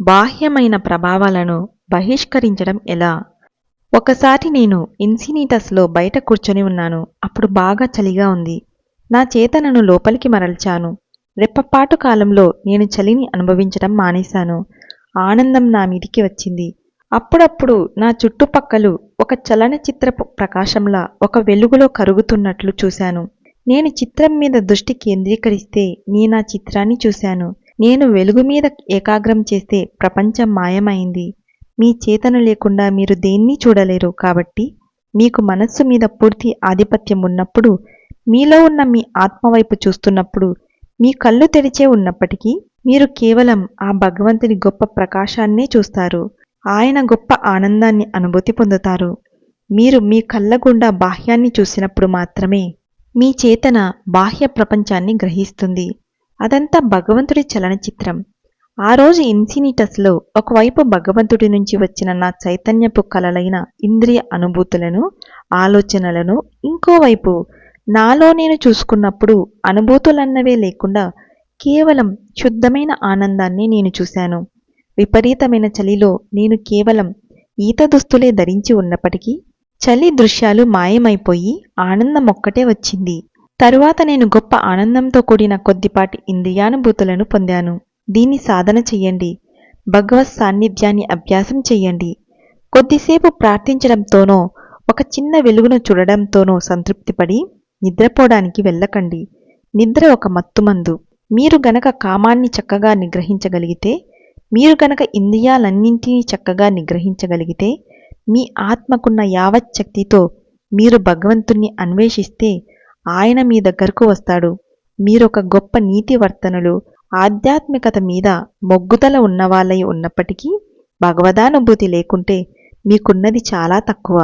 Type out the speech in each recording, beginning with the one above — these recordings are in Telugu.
బాహ్యమైన ప్రభావాలను బహిష్కరించడం ఎలా? ఒకసారి నేను ఇన్సినీటస్లో బయట కూర్చొని ఉన్నాను. అప్పుడు బాగా చలిగా ఉంది. నా చేతనను లోపలికి మరల్చాను. రెప్పపాటు కాలంలో నేను చలిని అనుభవించడం మానేశాను. ఆనందం నా మీదికి వచ్చింది. అప్పుడప్పుడు నా చుట్టుపక్కలు ఒక చలనచిత్రపు ప్రకాశంలా ఒక వెలుగులో కరుగుతున్నట్లు చూశాను. నేను చిత్రం మీద దృష్టి కేంద్రీకరిస్తే నేను ఆ చిత్రాన్ని చూశాను. నేను వెలుగు మీద ఏకాగ్రం చేస్తే ప్రపంచం మాయమైంది. మీ చేతన లేకుండా మీరు దేన్ని చూడలేరు కాబట్టి మీకు మనస్సు మీద పూర్తి ఆధిపత్యం ఉన్నప్పుడు మీలో ఉన్న మీ ఆత్మవైపు చూస్తున్నప్పుడు మీ కళ్ళు తెరిచే ఉన్నప్పటికీ మీరు కేవలం ఆ భగవంతుని గొప్ప ప్రకాశాన్నే చూస్తారు. ఆయన గొప్ప ఆనందాన్ని అనుభూతి పొందుతారు. మీరు మీ కళ్ళ గుండా బాహ్యాన్ని చూసినప్పుడు మాత్రమే మీ చేతన బాహ్య ప్రపంచాన్ని గ్రహిస్తుంది. అదంతా భగవంతుడి చలనచిత్రం. ఆ రోజు ఇన్సినిటస్లో ఒకవైపు భగవంతుడి నుంచి వచ్చిన నా చైతన్యపు కలలైన ఇంద్రియ అనుభూతులను ఆలోచనలను ఇంకోవైపు నాలో నేను చూసుకున్నప్పుడు అనుభూతులన్నవే లేకుండా కేవలం శుద్ధమైన ఆనందాన్ని నేను చూశాను. విపరీతమైన చలిలో నేను కేవలం ఈత దుస్తులే ధరించి ఉన్నప్పటికీ చలి దృశ్యాలు మాయమైపోయి ఆనందం ఒక్కటే వచ్చింది. తరువాత నేను గొప్ప ఆనందంతో కూడిన కొద్దిపాటి ఇంద్రియానుభూతులను పొందాను. దీన్ని సాధన చెయ్యండి. భగవత్ సాన్నిధ్యాన్ని అభ్యాసం చెయ్యండి. కొద్దిసేపు ప్రార్థించడంతోనో ఒక చిన్న వెలుగును చూడడంతోనో సంతృప్తిపడి నిద్రపోవడానికి వెళ్ళకండి. నిద్ర ఒక మత్తుమందు. మీరు గనక కామాన్ని చక్కగా నిగ్రహించగలిగితే మీరు గనక ఇంద్రియాలన్నింటినీ చక్కగా నిగ్రహించగలిగితే మీ ఆత్మకున్న యావత్ శక్తితో మీరు భగవంతుణ్ణి అన్వేషిస్తే ఆయన మీ దగ్గరకు వస్తాడు. మీరొక గొప్ప నీతివర్తనులు ఆధ్యాత్మికత మీద మొగ్గుదల ఉన్నవాళ్ళై ఉన్నప్పటికీ భగవదానుభూతి లేకుంటే మీకున్నది చాలా తక్కువ.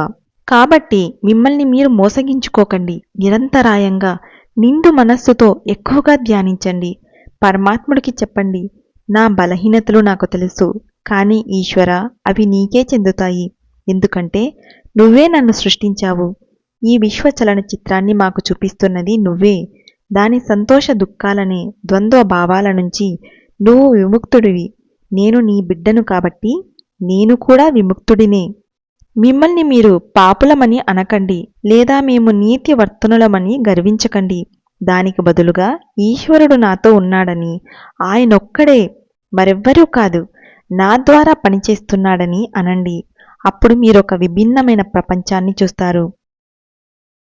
కాబట్టి మిమ్మల్ని మీరు మోసగించుకోకండి. నిరంతరాయంగా నిండు మనస్సుతో ఎక్కువగా ధ్యానించండి. పరమాత్ముడికి చెప్పండి నా బలహీనతలు నాకు తెలుసు కానీ ఈశ్వర అవి నీకే చెందుతాయి. ఎందుకంటే నువ్వే నన్ను సృష్టించావు. ఈ విశ్వ చలన చిత్రాన్ని మాకు చూపిస్తున్నది నువ్వే. దాని సంతోష దుఃఖాలనే ద్వంద్వ భావాల నుంచి నువ్వు విముక్తుడివి. నేను నీ బిడ్డను కాబట్టి నేను కూడా విముక్తుడినే. మిమ్మల్ని మీరు పాపులమని అనకండి లేదా మేము నీతి వర్తనులమని గర్వించకండి. దానికి బదులుగా ఈశ్వరుడు నాతో ఉన్నాడని ఆయనొక్కడే మరెవ్వరూ కాదు నా ద్వారా పనిచేస్తున్నాడని అనండి. అప్పుడు మీరొక విభిన్నమైన ప్రపంచాన్ని చూస్తారు.